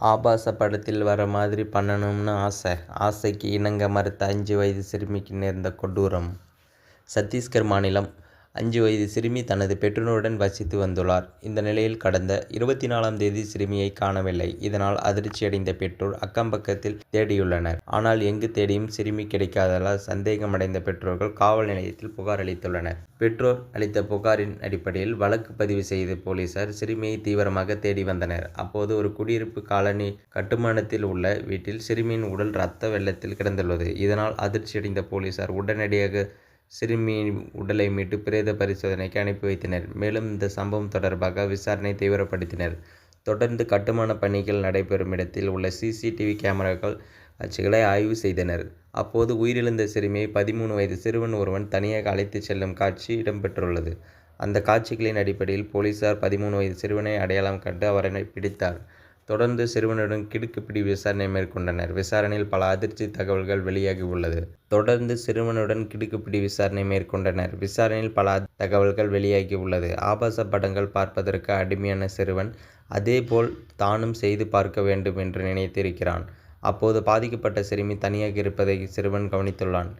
ஆபாச படத்தில் வர மாதிரி பண்ணணும்னு ஆசை. ஆசைக்கு இணங்க மறுத்த அஞ்சு வயது சிறுமிக்கு நேர்ந்த கொடூரம். சத்தீஸ்கர் மாநிலம் அஞ்சு வயது சிறுமி தனது பெற்றோருடன் வசித்து வந்துள்ளார். இந்த நிலையில் கடந்த இருபத்தி நாலாம் தேதி சிறுமியை காணவில்லை. இதனால் அதிர்ச்சியடைந்த பெற்றோர் அக்கம் பக்கத்தில் தேடியுள்ளனர். ஆனால் எங்கு தேடியும் சிறுமி கிடைக்காததால் சந்தேகமடைந்த பெற்றோர்கள் காவல் நிலையத்தில் புகார் அளித்துள்ளனர். பெற்றோர் அளித்த புகாரின் அடிப்படையில் வழக்கு பதிவு செய்த போலீசார் சிறுமியை தீவிரமாக தேடி வந்தனர். அப்போது ஒரு குடியிருப்பு காலனி கட்டுமானத்தில் உள்ள வீட்டில் சிறுமியின் உடல் ரத்த வெள்ளத்தில் கிடந்துள்ளது. இதனால் அதிர்ச்சியடைந்த போலீசார் உடனடியாக சிறுமியின் உடலை மீட்டு பிரேத பரிசோதனைக்கு அனுப்பி வைத்தனர். மேலும் இந்த சம்பவம் தொடர்பாக விசாரணை தீவிரப்படுத்தினர். தொடர்ந்து கட்டுமான பணிகள் நடைபெறும் இடத்தில் உள்ள சிசிடிவி கேமராக்கள் காட்சிகளை ஆய்வு செய்தனர். அப்போது உயிரிழந்த சிறுமியை பதிமூணு வயது சிறுவன் ஒருவன் தனியாக அழைத்துச் செல்லும் காட்சி இடம்பெற்றுள்ளது. அந்த காட்சிகளின் அடிப்படையில் போலீசார் பதிமூணு வயது சிறுவனை அடையாளம் கண்டு அவரை பிடித்தார் தொடர்ந்து சிறுவனுடன் கிடுக்குப்பிடி விசாரணை மேற்கொண்டனர். விசாரணையில் பல அதிர்ச்சி தகவல்கள் வெளியாகியுள்ளது. தொடர்ந்து சிறுவனுடன் கிடுக்குப்பிடி விசாரணை மேற்கொண்டனர். விசாரணையில் பல தகவல்கள் வெளியாகி உள்ளது ஆபாச படங்கள் பார்ப்பதற்கு அடிமையான சிறுவன் அதேபோல் தானும் செய்து பார்க்க வேண்டும் என்று நினைத்திருக்கிறான். அப்போது பாதிக்கப்பட்ட சிறுமி தனியாக இருப்பதை சிறுவன் கவனித்துள்ளான்.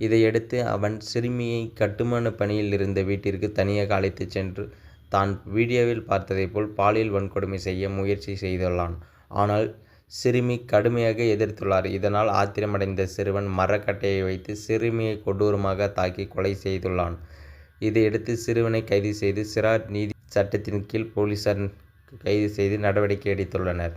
இதையடுத்து அவன் சிறுமியை கட்டுமான பணியில் இருந்த வீட்டிற்கு தனியாக அழைத்துச் சென்று தான் வீடியோவில் பார்த்ததை போல் பாலியல் வன்கொடுமை செய்ய முயற்சி செய்துள்ளான். ஆனால் சிறுமி கடுமையாக எதிர்த்துள்ளார். இதனால் ஆத்திரமடைந்த சிறுவன் மரக்கட்டையை வைத்து சிறுமியை கொடூரமாக தாக்கி கொலை செய்துள்ளான். இதையடுத்து சிறுவனை கைது செய்து சிறார் நீதி சட்டத்தின் கீழ் போலீசார் கைது செய்து நடவடிக்கை எடுத்துள்ளனர்.